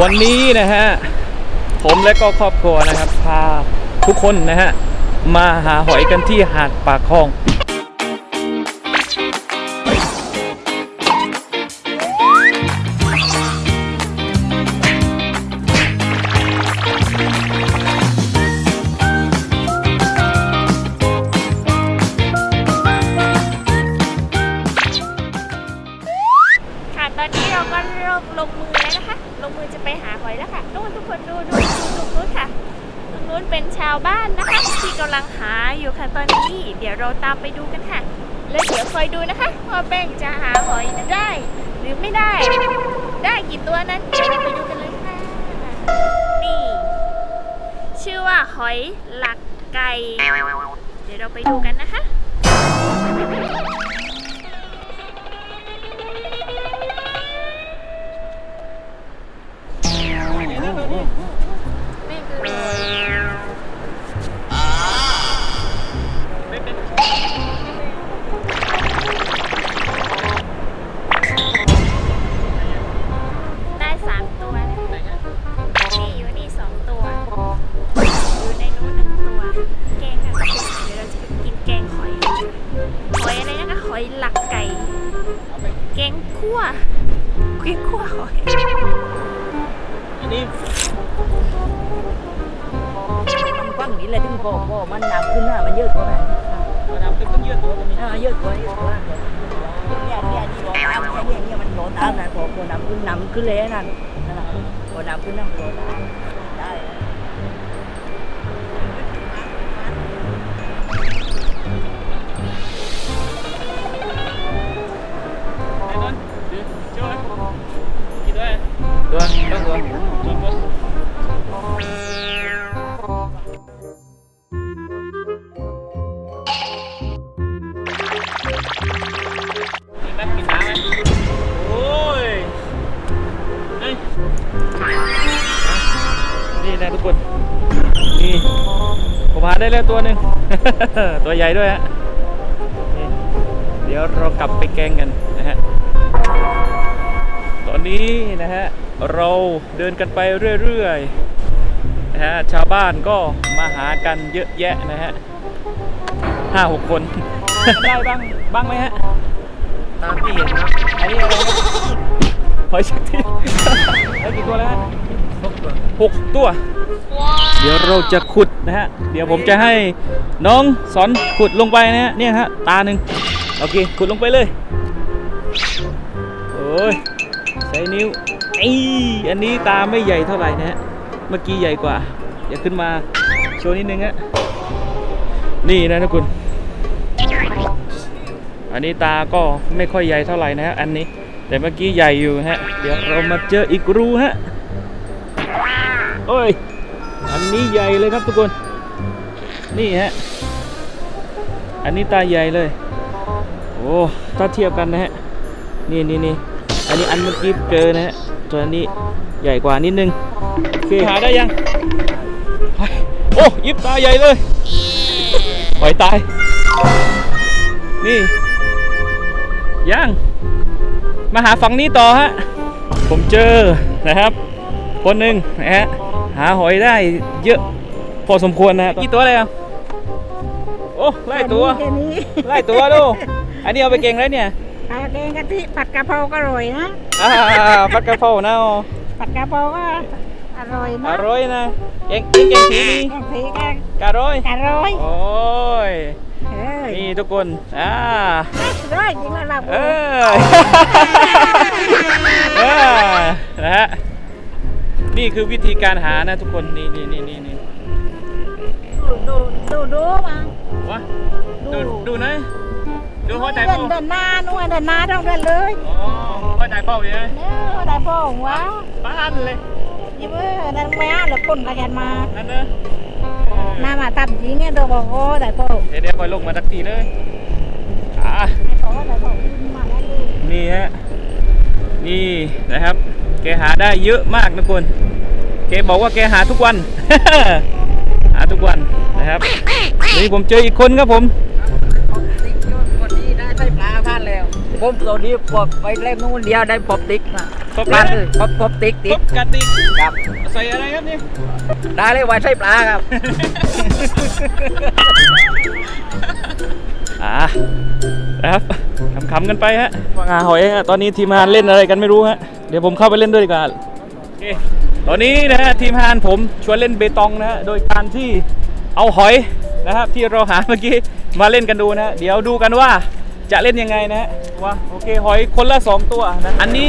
วันนี้นะฮะ ผมและก็ครอบครัวนะครับ พาทุกคนนะฮะ มาหาหอยกันที่หาดปากคลอง เดี๋ยวเราตามไปดูกันค่ะ แล้วเดี๋ยวคอยดูนะคะว่าแป้งจะหาหอยนั้นได้ หรือไม่ได้ ได้กี่ตัวนั้นเดี๋ยวเราไปดูกันเลยค่ะ นี่ ชื่อว่าหอยหลักไก่ เดี๋ยวเราไปดูกันนะคะ อะไรนะคะหอยหลักไก่ แกงคั่วแกงคั่วหอยอันนี้มันกว้างนี้เลยถึงพอพอมันน้ำขึ้นหน้ามันเยอะกว่าไหมมาทำเป็นต้นยืดตัวตรงนี้อ่าเยอะกว่าเยอะกว่าเนี่ยเนี่ยนี่รอน้ำเนี่ยเนี่ยมันรอน้ำนะพอพอน้ำขึ้นน้ำขึ้นเลยนั่นนั่นแหละพอน้ำขึ้นน้ำรอน้ำาได้แล้วตัวหนึ่ง ตัวใหญ่ด้วยฮะนี่เดี๋ยวเรากลับไปแกงกันนะฮะ ตอนนี้นะฮะ เราเดินกันไปเรื่อยๆนะฮะ ชาวบ้านก็มาหากันเยอะแยะนะฮะห้าหกคน ได้บ้างบ้างไหมฮะ ตามที่เห็นนะอันนี้อะไรนะหอยชักที่ได้กี่ตัวแล้วฮะพวกตัว หกตัว เดี๋ยวเราจะขุดนะฮะ เดี๋ยวผมจะให้น้องสอนขุดลงไปนะฮะ เนี่ยฮะ ตาหนึ่งโอเค ขุดลงไปเลย โอ้ย ใช้นิ้วอีอันนี้ตาไม่ใหญ่เท่าไหร่นะฮะ เมื่อกี้ใหญ่กว่าเดี๋ยวขึ้นมาโชว์นิดนึงฮะ นี่นะทุกคน อันนี้ตาก็ไม่ค่อยใหญ่เท่าไหร่นะฮะ อันนี้ แต่เมื่อกี้ใหญ่อยู่ฮะ เดี๋ยวเรามาเจออีกรูฮะ โอ้ย อันนี้ใหญ่เลยครับทุกคน นี่ฮะ อันนี้ตาใหญ่เลย โอ้ ถ้าเทียบกันนะฮะ นี่นี่นี่ อันนี้อันเมื่อกี้เจอนะฮะส่วนอันนี้ใหญ่กว่านิดนึง โอเค หาได้ยังไปโอ้ ยิบตาใหญ่เลยปล่อยตาย นี่ยังมาหาฝั่งนี้ต่อฮะ ผมเจอนะครับ คนหนึ่งนะฮะ หาหอยได้เยอะพอสมควรนะฮะกี่ตัวเลยอะโอ้ไล่ตัวแค่นี้ไล่ตัวดูอันนี้เอาไปเก่งแล้วเนี่ยปลาแกงกะทิผัดกะเพราก็อร่อยนะอ่าปัดกระเพรานะอ๋อผัดกะเพราก็อร่อยอนะร่อยนะเก่งเก่งเก่งสีนี้แกงสีแกงกะร้อยอร่อยโอ้ยเอ้ยนี่ทุกคนอ่าอร่อยจริงแล้วเราเออเออนะฮะ นี่คือวิธีการหานะทุกคนนี่นี่นี่นี่นี่ดูดูดูดูมาวะดูดูหน่อยดูหัวใจเดิเป้านเดินหน้านู่นเดินหน้าต้องเดินเลยอ๋อหัวใจเป้าอยู่ไหนเนี่ยได้พ่อของว้าบ้านเลยยิ้มเอ้ยนั่นแม่หรือคนกันยันมานั่นเนอะหน้ามาตัดจริงไงตัวบอกโอ้ได้พ่อเดี๋ยวเดี๋ยวคอยลงมาทักทีเลยอ่าได้พ่อได้พ่อขึ้นมาแล้วดูนี่ฮะนี่นะครับ แกหาได้เยอะมากนะคุณแกบอกว่าแกหาทุกวัน หาทุกวันนะครับนี่ผมเจออีกคนครับผมติ๊กวันนี้ได้ไส้ปลาพลาดแล้วผมตัวนี้ปอบไปเล่มนู้นเดียวได้ปอบติ๊กนะครบปลาแล้วเลยครบครบติ๊กครติ๊กบกระติกครับใส่อะไรครับนี่ได้เลยไว้ใช้ปลาครับอ่านะครับขำๆกันไปฮะว่างาหอยฮะตอนนี้ทีมงานเล่นอะไรกันไม่รู้ฮะ เดี๋ยวผมเข้าไปเล่นด้วยดีกว่าโอเคตอนนี้นะฮะทีมงานผมชวนเล่นเบตองนะฮะโดยการที่เอาหอยนะครับที่เราหาเมื่อกี้มาเล่นกันดูนะฮะเดี๋ยวดูกันว่าจะเล่นยังไงนะว่าโอเคหอยคนละสองตัวนะอันนี้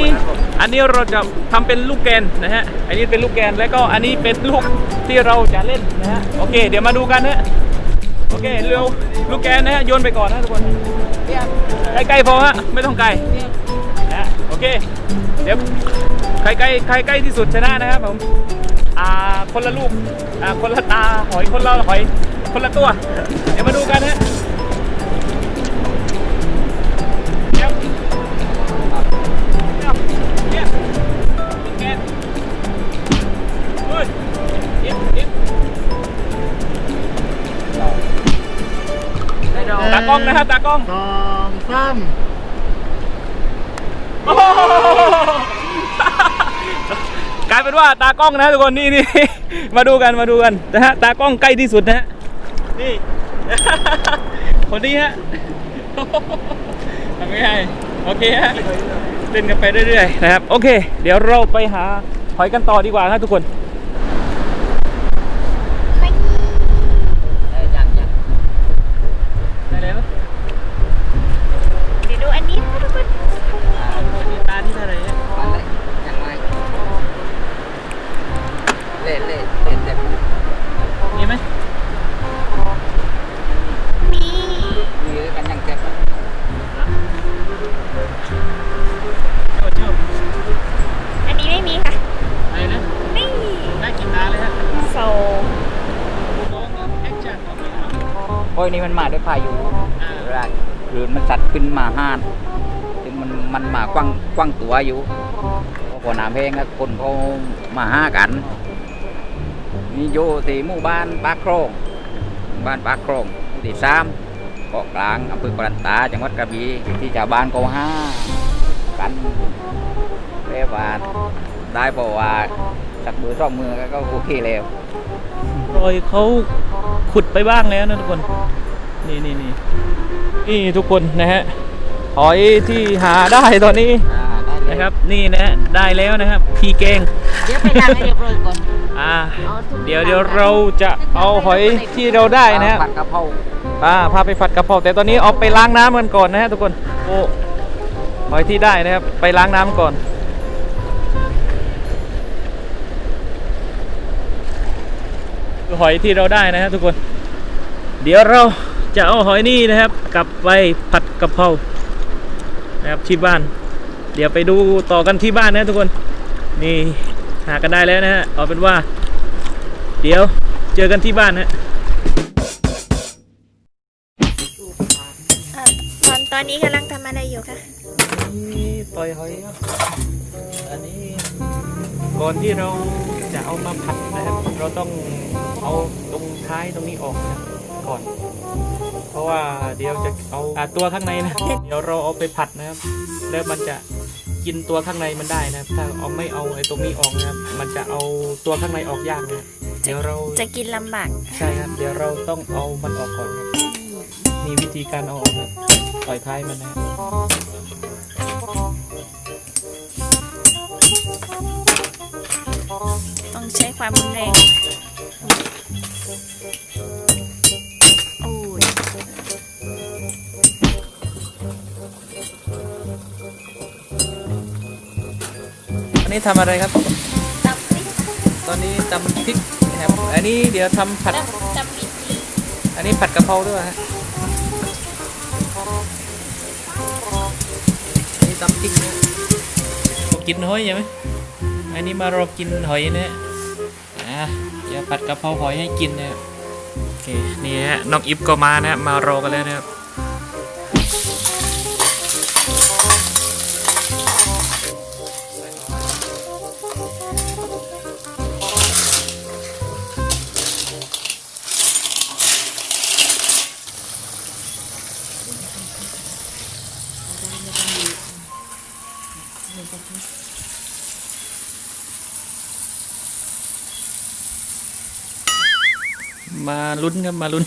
อันนี้เราจะทำเป็นลูกแกนนะฮะอันนี้เป็นลูกแกนแล้วก็อันนี้เป็นลูกที่เราจะเล่นนะฮะโอเค เดี๋ยวมาดูกันนะฮะโอเคเร็วลูกแกนนะฮะโยนไปก่อนนะทุกคนใกล้ๆพอฮะไม่ต้องไกลนะโอเค เดี๋ยวใครใกล้ใครใกล้ที่สุดชนะนะครับผมอ่าคนละลูกอ่าคนละตาหอยคนละหอยคนละตัว เดี๋ยวมาดูกันฮะเดี๋ยวเดี๋ยวเนี่ยลูกแกนเฮ้ยอิ๊บอิ๊บตากล้องนะครับตากล้องสองสามโอ้ กลายเป็นว่าตากล้องนะทุกคนนี่นี่มาดูกันมาดูกันนะฮะตากล้องใกล้ที่สุดนะฮะนี่ คนนี้ฮะทำไม่ายโอเคฮะเล่นกันไปเรื่อยๆนะครับ โอเค เดี๋ยวเราไปหาหอยกันต่อดีกว่านะทุกคน นี่มันมาด้วยพายุอ่าเวลาคลื่นมันสัดขึ้นมาห้านถึงมันมันมากว้างกว้างตัวอยู่พอน้ำเพลงแล้วคนเขามาห้ากันนี่อยู่ที่หมู่บ้านปากโครงหมู่บ้านปากโครงหมู่ที่สามเกาะกลางอำเภอกรันตาจังหวัดกระบี่ที่ชาวบ้านเขาห้ากันเรียกว่าได้บอกว่าสักมือสองมือก็โอเคแล้วรอยเขา ขุดไปบ้างแล้วนะทุกคน นี่นี่นี่นี่ทุกคนนะฮะหอยที่หาได้ตอนนี้อ่าได้เลยนะครับ นี่นะฮะได้แล้วนะครับพีแกงเดี๋ยวไปล้างให้เรียบร้อยก่อนอ่าเดี๋ยวเดี๋ยวเราจะเอาหอยที่เราได้นะฮะผัดกะเพราอ่าพาไปฝัดกระเพราแต่ตอนนี้เอาไปล้างน้ำกันก่อนนะฮะทุกคนโอ้หอยที่ได้นะครับ ไปล้างน้ำก่อน หอยที่เราได้นะฮะทุกคน เดี๋ยวเราจะเอาหอยนี่นะครับ กลับไปผัดกะเพรานะครับที่บ้าน เดี๋ยวไปดูต่อกันที่บ้านนะทุกคนนี่หากันได้แล้วนะฮะเอาเป็นว่า เดี๋ยวเจอกันที่บ้านนะอะตอนตอนนี้กำลังทำอะไรอยู่คะนี่ปล่อยหอยครับอันนี้ก่อนที่เรา จะเอามาผัดนะครับ เราต้องเอาตรงท้ายตรงนี้ออกนะก่อน เพราะว่าเดี๋ยวจะเอาอ่าตัวข้างในนะ เดี๋ยวเราเอาไปผัดนะครับ แล้วมันจะกินตัวข้างในมันได้นะครับ ถ้าเอาไม่เอาไอ้ตรงนี้ออกนะครับ มันจะเอาตัวข้างในออกยากนะเดี๋ยวเราจะกินลำบากใช่ครับ เดี๋ยวเราต้องเอามันออกก่อนครับมีวิธีการเอาออกครับปล่อยท้ายมันนะ ความรุนแรงโอ้ยอันนี้ทำอะไรครับจำไม่ตอนนี้ตำพริกนะครับอันนี้เดี๋ยวทำผัดจำจำวิธีอันนี้ผัดกะเพราด้วยฮะอันนี้ตำพริกนะกินหอยใช่ไหมอันนี้มารอกินหอยนะ ฮะอะเดี๋ยวผัดกะเพราหอยให้กินนะครับโอเคนี่ฮะน้องอิฟก็มานะมารอกันแล้วนะครับ มาลุ้นครับมาลุ้น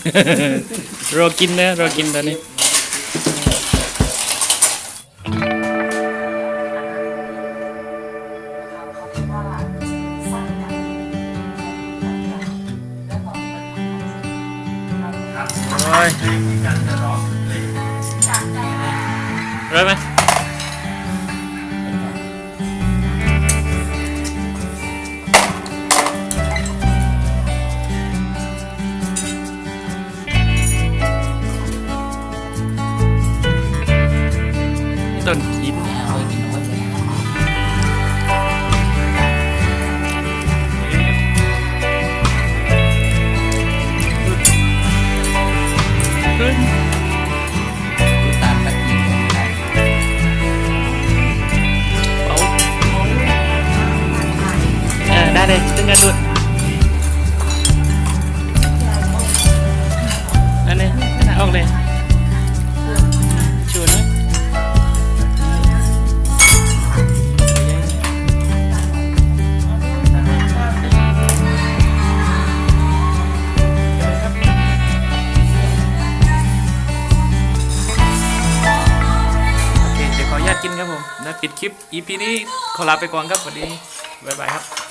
รอกินนะรอกินตอนนี้โอ้ยร้อยไหม เลยชวนไหมโอเคเดี๋ยวขออนุญาตกินครับผมนะปิดคลิป EP นี้ขอลาไปก่อนครับสวัสดี บ๊ายบายครับ